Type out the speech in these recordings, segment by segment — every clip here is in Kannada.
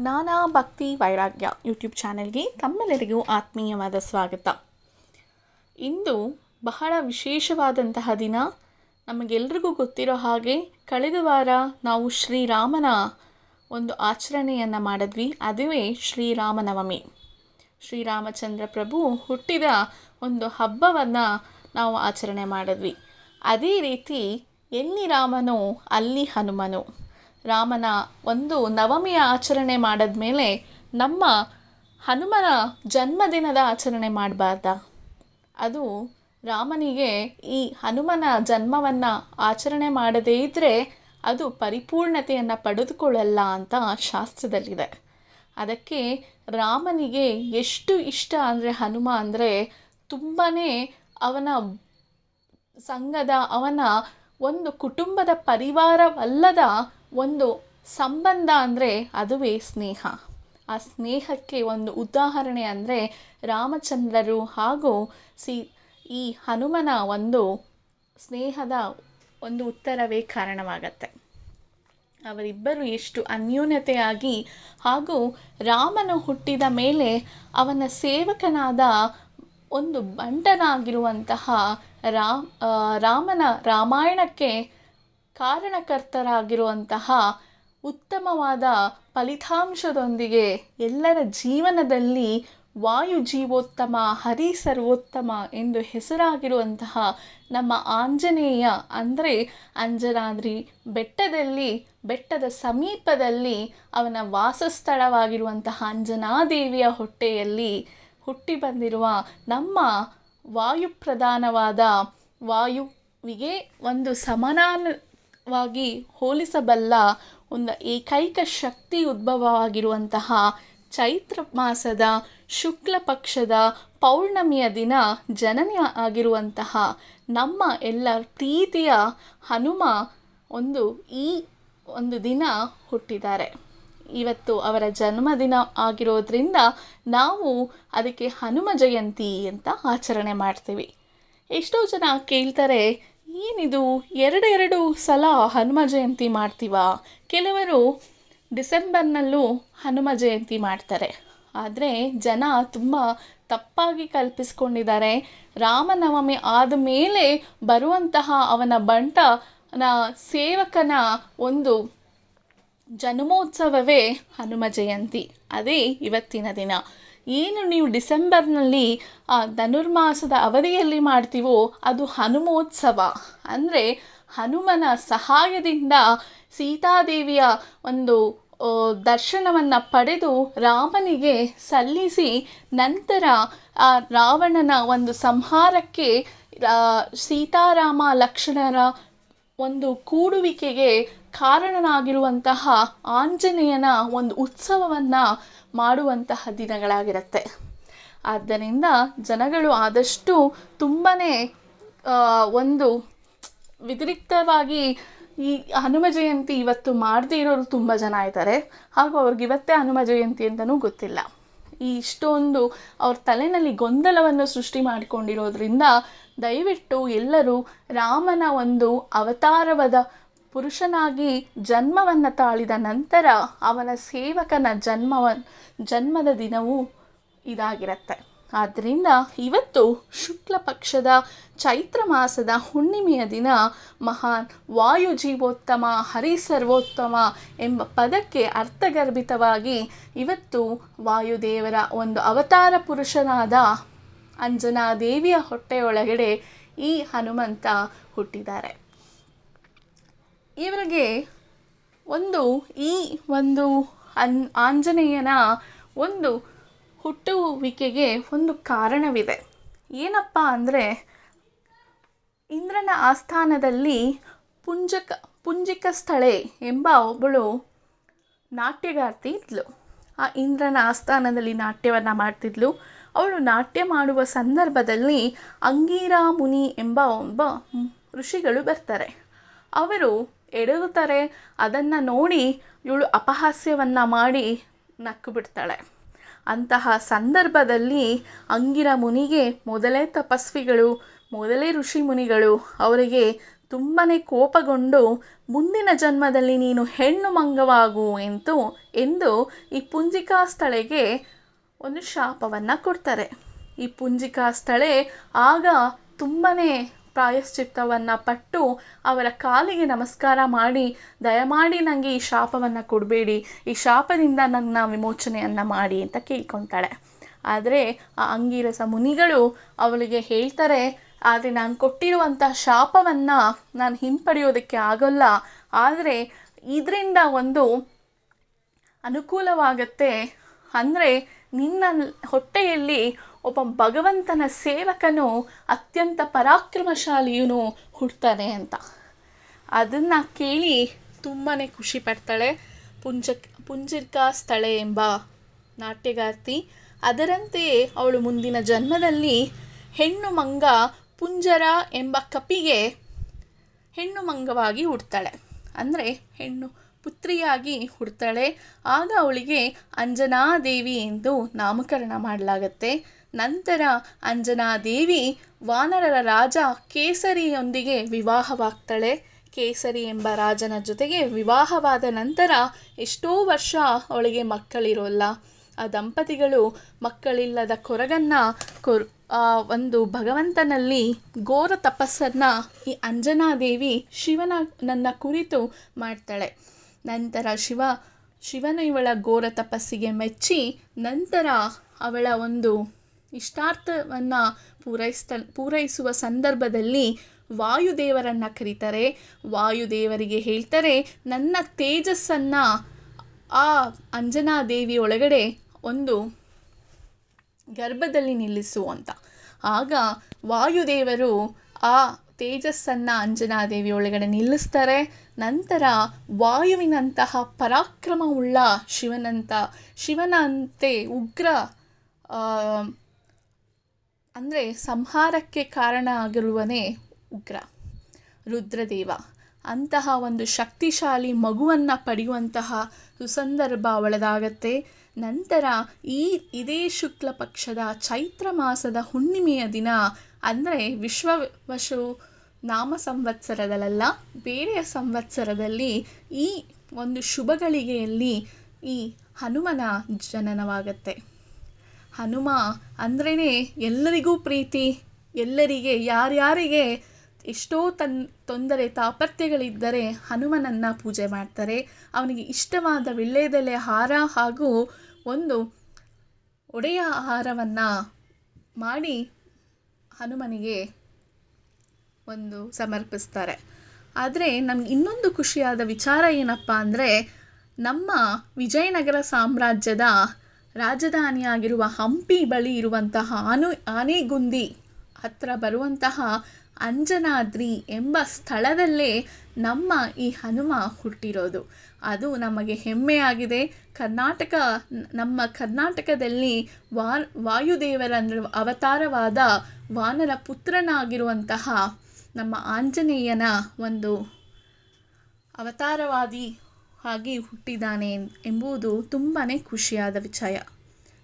ಜ್ಞಾನ ಭಕ್ತಿ ವೈರಾಗ್ಯ ಯೂಟ್ಯೂಬ್ ಚಾನೆಲ್ಗೆ ತಮ್ಮೆಲ್ಲರಿಗೂ ಆತ್ಮೀಯವಾದ ಸ್ವಾಗತ. ಇಂದು ಬಹಳ ವಿಶೇಷವಾದಂತಹ ದಿನ. ನಮಗೆಲ್ರಿಗೂ ಗೊತ್ತಿರೋ ಹಾಗೆ ಕಳೆದ ವಾರ ನಾವು ಶ್ರೀರಾಮನ ಒಂದು ಆಚರಣೆಯನ್ನು ಮಾಡಿದ್ವಿ. ಅದುವೇ ಶ್ರೀರಾಮನವಮಿ. ಶ್ರೀರಾಮಚಂದ್ರ ಪ್ರಭು ಹುಟ್ಟಿದ ಒಂದು ಹಬ್ಬವನ್ನು ನಾವು ಆಚರಣೆ ಮಾಡಿದ್ವಿ. ಅದೇ ರೀತಿ ಎಲ್ಲಿ ರಾಮನೋ ಅಲ್ಲಿ ಹನುಮನು. ರಾಮನ ಒಂದು ನವಮಿಯ ಆಚರಣೆ ಮಾಡಿದ್ಮೇಲೆ ನಮ್ಮ ಹನುಮನ ಜನ್ಮದಿನದ ಆಚರಣೆ ಮಾಡಬಾರ್ದ? ಅದು ರಾಮನಿಗೆ ಈ ಹನುಮನ ಜನ್ಮವನ್ನು ಆಚರಣೆ ಮಾಡದೇ ಇದ್ದರೆ ಅದು ಪರಿಪೂರ್ಣತೆಯನ್ನು ಪಡೆದುಕೊಳ್ಳಲ್ಲ ಅಂತ ಶಾಸ್ತ್ರದಲ್ಲಿದೆ. ಅದಕ್ಕೆ ರಾಮನಿಗೆ ಎಷ್ಟು ಇಷ್ಟ ಅಂದರೆ ಹನುಮ ಅಂದರೆ ತುಂಬಾ ಅವನ ಸಂಘದ ಅವನ ಒಂದು ಕುಟುಂಬದ ಪರಿವಾರವಲ್ಲದ ಒಂದು ಸಂಬಂಧ ಅಂದರೆ ಅದುವೇ ಸ್ನೇಹ. ಆ ಸ್ನೇಹಕ್ಕೆ ಒಂದು ಉದಾಹರಣೆ ಅಂದರೆ ರಾಮಚಂದ್ರರು ಹಾಗೂ ಸಿ, ಈ ಹನುಮನ ಒಂದು ಸ್ನೇಹದ ಒಂದು ಉತ್ತರವೇ ಕಾರಣವಾಗತ್ತೆ. ಅವರಿಬ್ಬರು ಎಷ್ಟು ಅನ್ಯೂನ್ಯತೆಯಾಗಿ ಹಾಗೂ ರಾಮನು ಹುಟ್ಟಿದ ಮೇಲೆ ಅವನ ಸೇವಕನಾದ ಒಂದು ಬಂಟನಾಗಿರುವಂತಹ ರಾಮ್ ರಾಮನ ರಾಮಾಯಣಕ್ಕೆ ಕಾರಣಕರ್ತರಾಗಿರುವಂತಹ ಉತ್ತಮವಾದ ಫಲಿತಾಂಶದೊಂದಿಗೆ ಎಲ್ಲರ ಜೀವನದಲ್ಲಿ ವಾಯು ಜೀವೋತ್ತಮ ಹರಿ ಸರ್ವೋತ್ತಮ ಎಂದು ಹೆಸರಾಗಿರುವಂತಹ ನಮ್ಮ ಆಂಜನೇಯ, ಅಂದರೆ ಅಂಜನಾದ್ರಿ ಬೆಟ್ಟದಲ್ಲಿ, ಬೆಟ್ಟದ ಸಮೀಪದಲ್ಲಿ ಅವನ ವಾಸಸ್ಥಳವಾಗಿರುವಂತಹ ಅಂಜನಾದೇವಿಯ ಹೊಟ್ಟೆಯಲ್ಲಿ ಹುಟ್ಟಿ ಬಂದಿರುವ ನಮ್ಮ ವಾಯುಪ್ರಧಾನವಾದ ವಾಯುವಿಗೆ ಒಂದು ಸಮಾನವಾಗಿ ಹೋಲಿಸಬಲ್ಲ ಒಂದು ಏಕೈಕ ಶಕ್ತಿ ಉದ್ಭವವಾಗಿರುವಂತಹ ಚೈತ್ರ ಮಾಸದ ಶುಕ್ಲ ಪಕ್ಷದ ಪೌರ್ಣಮಿಯ ದಿನ ಜನನಿ ಆಗಿರುವಂತಹ ನಮ್ಮ ಎಲ್ಲ ಪ್ರೀತಿಯ ಹನುಮ ಒಂದು ಈ ಒಂದು ದಿನ ಹುಟ್ಟಿದ್ದಾರೆ. ಇವತ್ತು ಅವರ ಜನ್ಮದಿನ ಆಗಿರೋದ್ರಿಂದ ನಾವು ಅದಕ್ಕೆ ಹನುಮ ಜಯಂತಿ ಅಂತ ಆಚರಣೆ ಮಾಡ್ತೀವಿ. ಎಷ್ಟೋ ಜನ ಕೇಳ್ತಾರೆ ಏನಿದು ಎರಡೆರಡು ಸಲ ಹನುಮ ಜಯಂತಿ ಮಾಡ್ತೀವಾ? ಕೆಲವರು ಡಿಸೆಂಬರ್ನಲ್ಲೂ ಹನುಮ ಜಯಂತಿ ಮಾಡ್ತಾರೆ. ಆದರೆ ಜನ ತುಂಬ ತಪ್ಪಾಗಿ ಕಲ್ಪಿಸ್ಕೊಂಡಿದ್ದಾರೆ. ರಾಮನವಮಿ ಆದ ಮೇಲೆ ಬರುವಂತಹ ಅವನ ಬಂಟನ ಸೇವಕನ ಒಂದು ಜನ್ಮೋತ್ಸವವೇ ಹನುಮ ಜಯಂತಿ. ಅದೇ ಇವತ್ತಿನ ದಿನ. ಏನು ನೀವು ಡಿಸೆಂಬರ್ನಲ್ಲಿ ಧನುರ್ಮಾಸದ ಅವಧಿಯಲ್ಲಿ ಮಾಡ್ತೀವೋ ಅದು ಹನುಮೋತ್ಸವ. ಅಂದರೆ ಹನುಮನ ಸಹಾಯದಿಂದ ಸೀತಾದೇವಿಯ ಒಂದು ದರ್ಶನವನ್ನು ಪಡೆದು ರಾಮನಿಗೆ ಸಲ್ಲಿಸಿ ನಂತರ, ಆ, ರಾವಣನ ಒಂದು ಸಂಹಾರಕ್ಕೆ ಸೀತಾರಾಮ ಲಕ್ಷ್ಮಣರ ಒಂದು ಕೂಡುವಿಕೆಗೆ ಕಾರಣನಾಗಿರುವಂತಹ ಆಂಜನೇಯನ ಒಂದು ಉತ್ಸವವನ್ನು ಮಾಡುವಂತಹ ದಿನಗಳಾಗಿರುತ್ತೆ. ಆದ್ದರಿಂದ ಜನಗಳು ಆದಷ್ಟು ತುಂಬಾ ಒಂದು ವ್ಯತಿರಿಕ್ತವಾಗಿ ಈ ಹನುಮ ಜಯಂತಿ ಇವತ್ತು ಮಾಡದೇ ಇರೋರು ತುಂಬ ಜನ ಇದ್ದಾರೆ. ಹಾಗೂ ಅವ್ರಿಗೆ ಇವತ್ತೇ ಹನುಮ ಜಯಂತಿ ಅಂತಲೂ ಗೊತ್ತಿಲ್ಲ. ಈ ಇಷ್ಟೊಂದು ಅವ್ರ ತಲೆಯಲ್ಲಿ ಗೊಂದಲವನ್ನು ಸೃಷ್ಟಿ ಮಾಡಿಕೊಂಡಿರೋದ್ರಿಂದ ದಯವಿಟ್ಟು ಎಲ್ಲರೂ ರಾಮನ ಒಂದು ಅವತಾರವಾದ ಪುರುಷನಾಗಿ ಜನ್ಮವನ್ನು ತಾಳಿದ ನಂತರ ಅವನ ಸೇವಕನ ಜನ್ಮವ, ಜನ್ಮದ ದಿನವೂ ಇದಾಗಿರುತ್ತೆ. ಆದ್ದರಿಂದ ಇವತ್ತು ಶುಕ್ಲ ಪಕ್ಷದ ಚೈತ್ರ ಮಾಸದ ಹುಣ್ಣಿಮೆಯ ದಿನ ಮಹಾನ್ ವಾಯು ಜೀವೋತ್ತಮ ಹರಿ ಸರ್ವೋತ್ತಮ ಎಂಬ ಪದಕ್ಕೆ ಅರ್ಥಗರ್ಭಿತವಾಗಿ ಇವತ್ತು ವಾಯುದೇವರ ಒಂದು ಅವತಾರ ಪುರುಷನಾದ ಅಂಜನಾದೇವಿಯ ಹೊಟ್ಟೆಯೊಳಗಡೆ ಈ ಹನುಮಂತ ಹುಟ್ಟಿದ್ದಾರೆ. ಇವರಿಗೆ ಒಂದು ಈ ಒಂದು ಅನ್ ಆಂಜನೇಯನ ಒಂದು ಹುಟ್ಟುವಿಕೆಗೆ ಒಂದು ಕಾರಣವಿದೆ. ಏನಪ್ಪ ಅಂದರೆ, ಇಂದ್ರನ ಆಸ್ಥಾನದಲ್ಲಿ ಪುಂಜಕ, ಪುಂಜಿಕ ಸ್ಥಳೆ ಎಂಬ ಒಬ್ಬಳು ನಾಟ್ಯಗಾರ್ತಿ ಇದ್ಲು. ಆ ಇಂದ್ರನ ಆಸ್ಥಾನದಲ್ಲಿ ನಾಟ್ಯವನ್ನು ಮಾಡ್ತಿದ್ಲು. ಅವಳು ನಾಟ್ಯ ಮಾಡುವ ಸಂದರ್ಭದಲ್ಲಿ ಅಂಗೀರಾ ಮುನಿ ಎಂಬ ಒಬ್ಬ ಋಷಿಗಳು ಬರ್ತಾರೆ. ಅವರು ಎಡಗುತ್ತಾರೆ ಅದನ್ನು ನೋಡಿ ಇವಳು ಅಪಹಾಸ್ಯವನ್ನು ಮಾಡಿ ನಕ್ಕು ಬಿಡ್ತಾಳೆ. ಅಂತಹ ಸಂದರ್ಭದಲ್ಲಿ ಅಂಗಿರ ಮುನಿಗೆ ಮೊದಲೇ ತಪಸ್ವಿಗಳು, ಮೊದಲೇ ಋಷಿ ಮುನಿಗಳು ಅವರಿಗೆ ತುಂಬಾ ಕೋಪಗೊಂಡು, ಮುಂದಿನ ಜನ್ಮದಲ್ಲಿ ನೀನು ಹೆಣ್ಣು ಮಂಗವಾಗು ಎಂದು ಎಂದು ಈ ಪುಂಜಿಕಾ ಸ್ಥಳೆಗೆ ಒಂದು ಶಾಪವನ್ನು ಕೊಡ್ತಾರೆ. ಈ ಪುಂಜಿಕಾ ಸ್ಥಳೆ ಆಗ ತುಂಬಾ ಪ್ರಾಯಶ್ಚಿತ್ತವನ್ನು ಪಟ್ಟು ಅವರ ಕಾಲಿಗೆ ನಮಸ್ಕಾರ ಮಾಡಿ, ದಯಮಾಡಿ ನನಗೆ ಈ ಶಾಪವನ್ನು ಕೊಡಬೇಡಿ, ಈ ಶಾಪದಿಂದ ನನ್ನ ವಿಮೋಚನೆಯನ್ನು ಮಾಡಿ ಅಂತ ಕೇಳ್ಕೊತಾಳೆ. ಆದರೆ ಆ ಅಂಗೀರಸ ಮುನಿಗಳು ಅವಳಿಗೆ ಹೇಳ್ತಾರೆ, ಆದರೆ ನಾನು ಕೊಟ್ಟಿರುವಂಥ ಶಾಪವನ್ನು ನಾನು ಹಿಂಪಡೆಯೋದಕ್ಕೆ ಆಗೋಲ್ಲ. ಆದರೆ ಇದರಿಂದ ಒಂದು ಅನುಕೂಲವಾಗತ್ತೆ. ಅಂದರೆ ನಿನ್ನ ಹೊಟ್ಟೆಯಲ್ಲಿ ಒಬ್ಬ ಭಗವಂತನ ಸೇವಕನು ಅತ್ಯಂತ ಪರಾಕ್ರಮಶಾಲಿಯೂ ಹುಡ್ತಾನೆ ಅಂತ. ಅದನ್ನು ಕೇಳಿ ತುಂಬಾ ಖುಷಿ ಪಡ್ತಾಳೆ. ಪುಂಜ, ಪುಂಜಿರ್ಕಾ ಸ್ಥಳೆ ಎಂಬ ನಾಟ್ಯಗಾರ್ತಿ. ಅದರಂತೆಯೇ ಅವಳು ಮುಂದಿನ ಜನ್ಮದಲ್ಲಿ ಹೆಣ್ಣು ಮಂಗ ಪುಂಜರ ಎಂಬ ಕಪಿಗೆ ಹೆಣ್ಣು ಮಂಗವಾಗಿ ಹುಡ್ತಾಳೆ. ಅಂದರೆ ಹೆಣ್ಣು ಪುತ್ರಿಯಾಗಿ ಹುಡ್ತಾಳೆ. ಆಗ ಅವಳಿಗೆ ಅಂಜನಾದೇವಿ ಎಂದು ನಾಮಕರಣ ಮಾಡಲಾಗತ್ತೆ. ನಂತರ ಅಂಜನಾದೇವಿ ವಾನರರ ರಾಜ ಕೇಸರಿಯೊಂದಿಗೆ ವಿವಾಹವಾಗ್ತಾಳೆ. ಕೇಸರಿ ಎಂಬ ರಾಜನ ಜೊತೆಗೆ ವಿವಾಹವಾದ ನಂತರ ಎಷ್ಟೋ ವರ್ಷ ಅವಳಿಗೆ ಮಕ್ಕಳಿರೋಲ್ಲ. ಆ ದಂಪತಿಗಳು ಮಕ್ಕಳಿಲ್ಲದ ಕೊರಗನ್ನು ಕೊರ್ ಒಂದು ಭಗವಂತನಲ್ಲಿ ಘೋರ ತಪಸ್ಸನ್ನು ಈ ಅಂಜನಾದೇವಿ ಶಿವನ, ನನ್ನ ಕುರಿತು ಮಾಡ್ತಾಳೆ. ನಂತರ ಶಿವ, ಶಿವನ ಇವಳ ಘೋರ ತಪಸ್ಸಿಗೆ ಮೆಚ್ಚಿ ನಂತರ ಅವಳ ಒಂದು ಇಷ್ಟಾರ್ಥವನ್ನು ಪೂರೈಸ್ತ, ಪೂರೈಸುವ ಸಂದರ್ಭದಲ್ಲಿ ವಾಯುದೇವರನ್ನು ಕರೀತಾರೆ. ವಾಯುದೇವರಿಗೆ ಹೇಳ್ತಾರೆ, ನನ್ನ ತೇಜಸ್ಸನ್ನು ಆ ಅಂಜನಾದೇವಿ ಒಳಗಡೆ ಒಂದು ಗರ್ಭದಲ್ಲಿ ನಿಲ್ಲಿಸು ಅಂತ. ಆಗ ವಾಯುದೇವರು ಆ ತೇಜಸ್ಸನ್ನು ಅಂಜನಾದೇವಿ ಒಳಗಡೆ ನಿಲ್ಲಿಸ್ತಾರೆ. ನಂತರ ವಾಯುವಿನಂತಹ ಪರಾಕ್ರಮವುಳ್ಳ ಶಿವನಂತ, ಶಿವನಂತೆ ಉಗ್ರ ಅಂದರೆ ಸಂಹಾರಕ್ಕೆ ಕಾರಣ ಆಗಿರುವನೇ ಉಗ್ರ, ರುದ್ರದೇವ. ಅಂತಹ ಒಂದು ಶಕ್ತಿಶಾಲಿ ಮಗುವನ್ನು ಪಡೆಯುವಂತಹ ಸುಸಂದರ್ಭ ಒಳದಾಗತ್ತೆ ನಂತರ ಈ ಇದೇ ಶುಕ್ಲ ಪಕ್ಷದ ಚೈತ್ರ ಮಾಸದ ಹುಣ್ಣಿಮೆಯ ದಿನ ಅಂದರೆ ವಿಶ್ವವಶು ನಾಮ ಸಂವತ್ಸರದಲ್ಲ ಬೇರೆಯ ಸಂವತ್ಸರದಲ್ಲಿ ಈ ಒಂದು ಶುಭಗಳಿಗೆಯಲ್ಲಿ ಈ ಹನುಮನ ಜನನವಾಗತ್ತೆ. ಹನುಮ ಅಂದ್ರೇ ಎಲ್ಲರಿಗೂ ಪ್ರೀತಿ, ಎಲ್ಲರಿಗೆ, ಯಾರ್ಯಾರಿಗೆ ಎಷ್ಟೋ ತನ್, ತೊಂದರೆ, ತಾಪತ್ಯಗಳಿದ್ದರೆ ಹನುಮನನ್ನು ಪೂಜೆ ಮಾಡ್ತಾರೆ. ಅವನಿಗೆ ಇಷ್ಟವಾದ ವೀಳ್ಯದೆಲೆ ಹಾರ ಹಾಗೂ ಒಂದು ಒಡೆಯ ಆಹಾರವನ್ನು ಮಾಡಿ ಹನುಮನಿಗೆ ಒಂದು ಸಮರ್ಪಿಸ್ತಾರೆ. ಆದರೆ ನಮ್ಗೆ ಇನ್ನೊಂದು ಖುಷಿಯಾದ ವಿಚಾರ ಏನಪ್ಪ ಅಂದರೆ ನಮ್ಮ ವಿಜಯನಗರ ಸಾಮ್ರಾಜ್ಯದ ರಾಜಧಾನಿಯಾಗಿರುವ ಹಂಪಿ ಬಳಿ ಇರುವಂತಹ ಆನು, ಆನೆಗುಂದಿ ಹತ್ತಿರ ಬರುವಂತಹ ಅಂಜನಾದ್ರಿ ಎಂಬ ಸ್ಥಳದಲ್ಲೇ ನಮ್ಮ ಈ ಹನುಮ ಹುಟ್ಟಿರೋದು. ಅದು ನಮಗೆ ಹೆಮ್ಮೆಯಾಗಿದೆ. ಕರ್ನಾಟಕ, ನಮ್ಮ ಕರ್ನಾಟಕದಲ್ಲಿ ವಾ, ವಾಯುದೇವರ ಅವತಾರವಾದ ವಾನರ ಪುತ್ರನಾಗಿರುವಂತಹ ನಮ್ಮ ಆಂಜನೇಯನ ಒಂದು ಅವತಾರವಾದಿ ಆಗಿ ಹುಟ್ಟಿದ್ದಾನೆ ಎಂಬುದು ತುಂಬಾ ಖುಷಿಯಾದ ವಿಷಯ,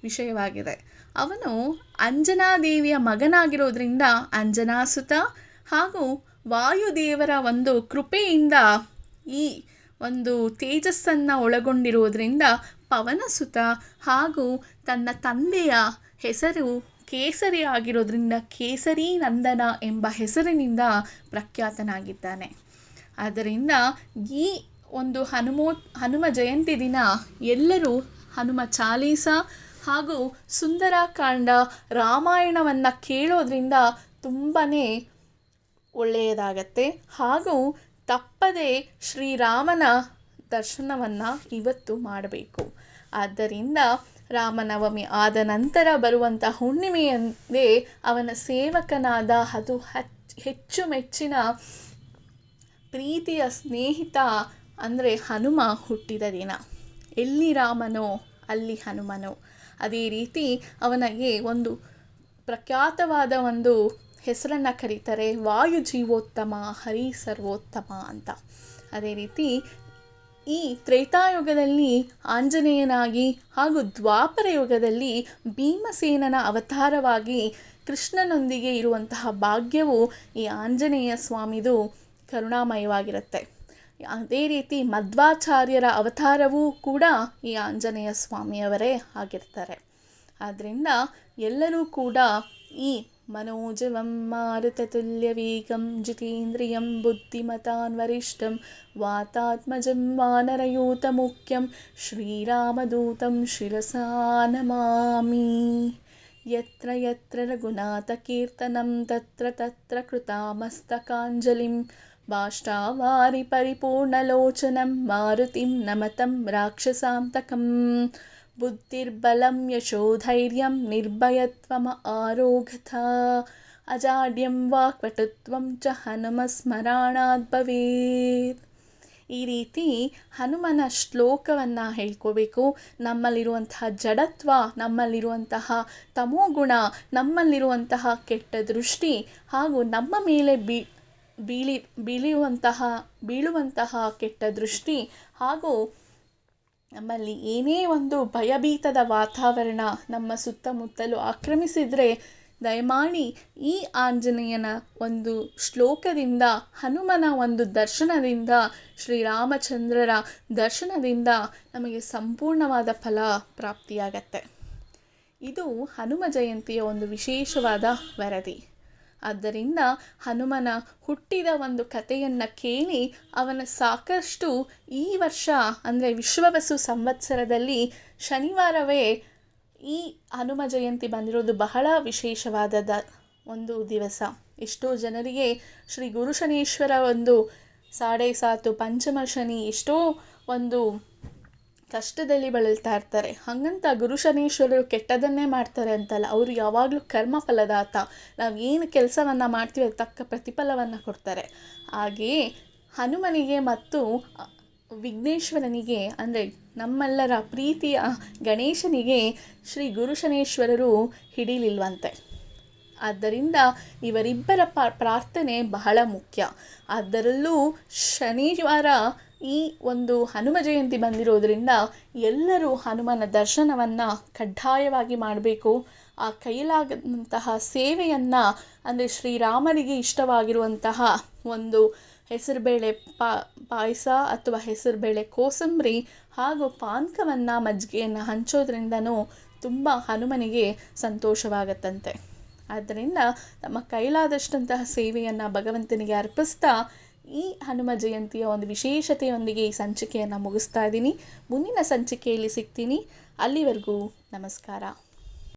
ವಿಷಯವಾಗಿದೆ. ಅವನು ಅಂಜನಾದೇವಿಯ ಮಗನಾಗಿರೋದ್ರಿಂದ ಅಂಜನಾಸುತ ಹಾಗೂ ವಾಯುದೇವರ ಒಂದು ಕೃಪೆಯಿಂದ ಈ ಒಂದು ತೇಜಸ್ಸನ್ನು ಒಳಗೊಂಡಿರುವುದರಿಂದ ಪವನಸುತ ಹಾಗೂ ತನ್ನ ತಂದೆಯ ಹೆಸರು ಕೇಸರಿ ಆಗಿರೋದ್ರಿಂದ ಕೇಸರಿ ನಂದನ ಎಂಬ ಹೆಸರಿನಿಂದ ಪ್ರಖ್ಯಾತನಾಗಿದ್ದಾನೆ. ಆದ್ದರಿಂದ ಈ ಒಂದು ಹನುಮೋ, ಹನುಮ ಜಯಂತಿ ದಿನ ಎಲ್ಲರೂ ಹನುಮ ಚಾಲೀಸ ಹಾಗೂ ಸುಂದರಕಾಂಡ ರಾಮಾಯಣವನ್ನು ಕೇಳೋದ್ರಿಂದ ತುಂಬಾ ಒಳ್ಳೆಯದಾಗತ್ತೆ. ಹಾಗೂ ತಪ್ಪದೇ ಶ್ರೀರಾಮನ ದರ್ಶನವನ್ನು ಇವತ್ತು ಮಾಡಬೇಕು. ಆದ್ದರಿಂದ ರಾಮನವಮಿ ಆದ ನಂತರ ಬರುವಂಥ ಹುಣ್ಣಿಮೆಯಂದೇ ಅವನ ಸೇವಕನಾದ ಅದು ಹಚ್, ಹೆಚ್ಚು ಮೆಚ್ಚಿನ ಪ್ರೀತಿಯ ಸ್ನೇಹಿತ ಅಂದರೆ ಹನುಮ ಹುಟ್ಟಿದ ದಿನ. ಎಲ್ಲಿ ರಾಮನೋ ಅಲ್ಲಿ ಹನುಮನೋ. ಅದೇ ರೀತಿ ಅವನಿಗೆ ಒಂದು ಪ್ರಖ್ಯಾತವಾದ ಒಂದು ಹೆಸರನ್ನು ಕರೀತಾರೆ ವಾಯು ಜೀವೋತ್ತಮ ಹರಿ ಸರ್ವೋತ್ತಮ ಅಂತ. ಅದೇ ರೀತಿ ಈ ತ್ರೇತಾಯುಗದಲ್ಲಿ ಆಂಜನೇಯನಾಗಿ ಹಾಗೂ ದ್ವಾಪರ ಯುಗದಲ್ಲಿ ಭೀಮಸೇನನ ಅವತಾರವಾಗಿ ಕೃಷ್ಣನೊಂದಿಗೆ ಇರುವಂತಹ ಭಾಗ್ಯವು ಈ ಆಂಜನೇಯ ಸ್ವಾಮಿದು ಕರುಣಾಮಯವಾಗಿರುತ್ತೆ. ಅದೇ ರೀತಿ ಮಧ್ವಾಚಾರ್ಯರ ಅವತಾರವೂ ಕೂಡ ಈ ಆಂಜನೇಯ ಸ್ವಾಮಿಯವರೇ ಆಗಿರ್ತಾರೆ. ಆದ್ದರಿಂದ ಎಲ್ಲರೂ ಕೂಡ ಈ ಮನೋಜವಂ ಮಾರುತ ಮಾರುತತುಲ್ಯವೇಗಂ ಜಿತೇಂದ್ರಿಯಂ ಬುದ್ಧಿಮತಾನ್ ವರಿಷ್ಠಂ ವಾತಾತ್ಮಜಂ ವಾನರಯೂತಮುಖ್ಯಂ ಶ್ರೀರಾಮದೂತಂ ಶಿರಸಾನಮಾಮಿ ಯತ್ರ ಯತ್ರ ಯತ್ರ ರಘುನಾಥಕೀರ್ತನಂ ತತ್ರ ತತ್ರ ಕೃತಾಮಸ್ತಕಾಂಜಲಿಂ बाष्टावारि परिपूर्णलोचनं मारुतिं नमतं राक्षसान्तकम् बुद्धिर्बलं यशोधैर्यं निर्भयत्वम आरोगता अजाड्यं वाक्पटुत्वं च ಹನುಮಸ್ಮರಣಾತ್ ಭವೇತ್ ಈ ರೀತಿ ಹನುಮನ ಶ್ಲೋಕವನ್ನು ಹೇಳ್ಕೋಬೇಕು ನಮ್ಮಲ್ಲಿರುವಂತಹ ಜಡತ್ವ ನಮ್ಮಲ್ಲಿರುವಂತಹ ತಮೋಗುಣ ನಮ್ಮಲ್ಲಿರುವಂತಹ ಕೆಟ್ಟ ದೃಷ್ಟಿ ಹಾಗೂ ನಮ್ಮ ಮೇಲೆ ಬೀ ಬೀಳಿ ಬೀಳುವಂತಹ ಬೀಳುವಂತಹ ಕೆಟ್ಟ ದೃಷ್ಟಿ ಹಾಗೂ ನಮ್ಮಲ್ಲಿ ಏನೇ ಒಂದು ಭಯಭೀತದ ವಾತಾವರಣ ನಮ್ಮ ಸುತ್ತಮುತ್ತಲು ಆಕ್ರಮಿಸಿದರೆ, ದಯಮಾಡಿ ಈ ಆಂಜನೇಯನ ಒಂದು ಶ್ಲೋಕದಿಂದ, ಹನುಮನ ಒಂದು ದರ್ಶನದಿಂದ, ಶ್ರೀರಾಮಚಂದ್ರರ ದರ್ಶನದಿಂದ ನಮಗೆ ಸಂಪೂರ್ಣವಾದ ಫಲ ಪ್ರಾಪ್ತಿಯಾಗತ್ತೆ. ಇದು ಹನುಮ ಜಯಂತಿಯ ಒಂದು ವಿಶೇಷವಾದ ವರದಿ. ಆದ್ದರಿಂದ ಹನುಮನ ಹುಟ್ಟಿದ ಒಂದು ಕಥೆಯನ್ನು ಕೇಳಿ ಅವನ ಸಾಕಷ್ಟು ಈ ವರ್ಷ, ಅಂದರೆ ವಿಶ್ವವಸು ಸಂವತ್ಸರದಲ್ಲಿ ಶನಿವಾರವೇ ಈ ಹನುಮ ಜಯಂತಿ ಬಂದಿರೋದು ಬಹಳ ವಿಶೇಷವಾದ ಒಂದು ದಿವಸ. ಎಷ್ಟೋ ಜನರಿಗೆ ಶ್ರೀ ಗುರುಶನೇಶ್ವರ ಒಂದು ಸಾಡೆ ಸಾತು, ಪಂಚಮ ಶನಿ ಎಷ್ಟೋ ಒಂದು ಕಷ್ಟದಲ್ಲಿ ಬಳಲ್ತಾ ಇರ್ತಾರೆ. ಹಾಗಂತ ಗುರು ಶನೀಶ್ವರರು ಕೆಟ್ಟದನ್ನೇ ಮಾಡ್ತಾರೆ ಅಂತಲ್ಲ, ಅವರು ಯಾವಾಗಲೂ ಕರ್ಮ ಫಲದಾತ. ನಾವು ಏನು ಕೆಲಸವನ್ನು ಮಾಡ್ತೀವಿ ಅದಕ್ಕೆ ತಕ್ಕ ಪ್ರತಿಫಲವನ್ನು ಕೊಡ್ತಾರೆ. ಹಾಗೆಯೇ ಹನುಮನಿಗೆ ಮತ್ತು ವಿಘ್ನೇಶ್ವರನಿಗೆ, ಅಂದರೆ ನಮ್ಮೆಲ್ಲರ ಪ್ರೀತಿಯ ಗಣೇಶನಿಗೆ ಶ್ರೀ ಗುರುಶನೇಶ್ವರರು ಹಿಡಿಲಿಲ್ವಂತೆ. ಆದ್ದರಿಂದ ಇವರಿಬ್ಬರ ಪ್ರಾರ್ಥನೆ ಬಹಳ ಮುಖ್ಯ. ಅದರಲ್ಲೂ ಶನಿವಾರ ಈ ಒಂದು ಹನುಮ ಜಯಂತಿ ಬಂದಿರೋದ್ರಿಂದ ಎಲ್ಲರೂ ಹನುಮನ ದರ್ಶನವನ್ನು ಕಡ್ಡಾಯವಾಗಿ ಮಾಡಬೇಕು. ಆ ಕೈಲಾಗದಂತಹ ಸೇವೆಯನ್ನು, ಅಂದರೆ ಶ್ರೀರಾಮನಿಗೆ ಇಷ್ಟವಾಗಿರುವಂತಹ ಒಂದು ಹೆಸರುಬೇಳೆ ಬೇಳೆ ಪಾಯಸ ಅಥವಾ ಹೆಸರುಬೇಳೆ ಕೋಸಂಬರಿ ಹಾಗೂ ಪಾನಕವನ್ನು ಮಜ್ಜಿಗೆಯನ್ನು ಹಂಚೋದ್ರಿಂದನೂ ತುಂಬ ಹನುಮನಿಗೆ ಸಂತೋಷವಾಗತ್ತಂತೆ. ಆದ್ದರಿಂದ ನಮ್ಮ ಕೈಲಾದಷ್ಟಂತಹ ಸೇವೆಯನ್ನು ಭಗವಂತನಿಗೆ ಅರ್ಪಿಸ್ತಾ ಈ ಹನುಮ ಜಯಂತಿಯ ಒಂದು ವಿಶೇಷತೆಯೊಂದಿಗೆ ಈ ಸಂಚಿಕೆಯನ್ನು ಮುಗಿಸ್ತಾ ಇದ್ದೀನಿ. ಮುಂದಿನ ಸಂಚಿಕೆಯಲ್ಲಿ ಸಿಗ್ತೀನಿ. ಅಲ್ಲಿವರೆಗೂ ನಮಸ್ಕಾರ.